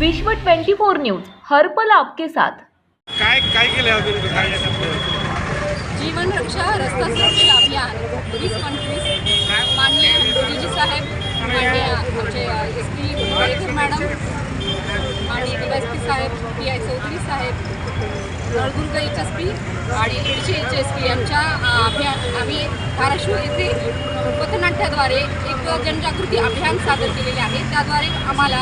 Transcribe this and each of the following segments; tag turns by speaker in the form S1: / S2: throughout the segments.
S1: विश्व 24 न्यूज हर पल आपके साथ.
S2: काय काय केलं अजून काय
S3: जीवन रक्षा रस्ता सुरक्षा अभियान वीस पंचवीस माननीय डीजी साहेब माननीय आमचे एस पी मुंबईकर मॅडम माननीय डी एस पी साहेब पी आय चौधरी साहेब नळदुर्ग एच एस पी आणि एडचे एच एस पी यांच्या अभियान आम्ही धाराशिव येथे पथनाट्याद्वारे एक जनजागृती अभियान सादर केलेले आहे. त्याद्वारे आम्हाला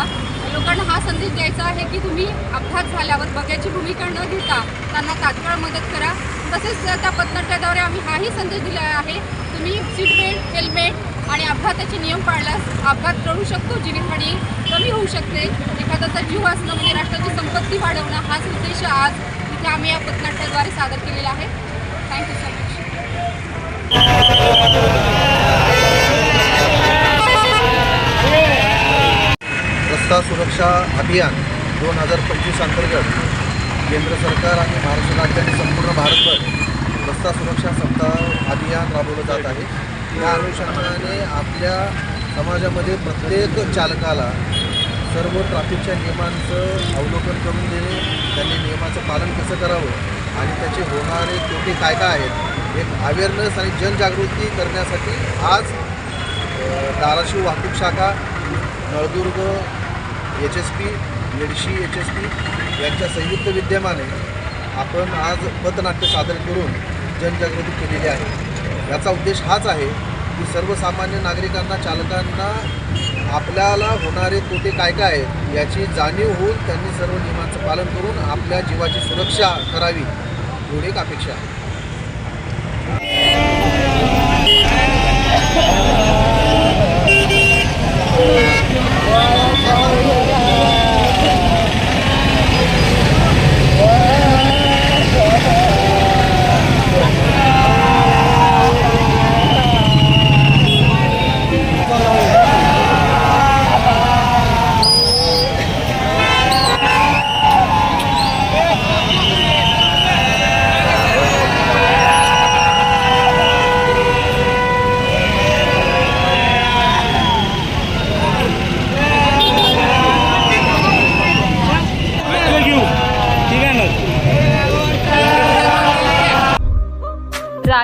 S3: लोकांना हा संदेश द्यायचा आहे की तुम्ही अपघात झाल्यावर बघ्याची भूमिका न घेता त्यांना तात्काळ मदत करा. तसेच त्या पथनाट्याद्वारे आम्ही हाही संदेश दिला आहे. तुम्ही सीट बेल्ट हेल्मेट आणि अपघाताचे नियम पाळल्यास अपघात टळू शकतो जीवितहानी कमी होऊ शकते. एखाद्याचा जीव वाचणं म्हणजे राष्ट्राची संपत्ती वाढवणं हाच उद्देश आज इथे आम्ही या पथनाट्याद्वारे सादर केलेला आहे.
S4: रस्ता सुरक्षा अभियान दोन हजार पंचवीस अंतर्गत केंद्र सरकार आणि महाराष्ट्र राज्य आणि संपूर्ण भारतभर रस्ता सुरक्षा सप्ताह अभियान राबवलं जात आहे. या अनुषंगाने आपल्या समाजामध्ये प्रत्येक चालकाला सर्व ट्रॅफिकच्या नियमांचं अवलोकन करून देणे त्यांनी नियमाचं पालन कसं करावं आणि त्याचे होणारे तोटे काय काय आहेत एक अवेअरनेस आणि जनजागृती करण्यासाठी आज धाराशिव वाहतूक शाखा Naldurg H S P Yedshi H S P यांच्या संयुक्त विद्यमाने आपण आज पथनाट्य सादर करून जनजागृती केलेली आहे. याचा उद्देश हाच आहे की सर्वसामान्य नागरिकांना चालकांना आपल्याला होणारे तोटे काय काय आहेत याची जाणीव होऊन त्यांनी सर्व नियमांचं पालन करून आपल्या जीवाची सुरक्षा करावी एवढी एक अपेक्षा आहे.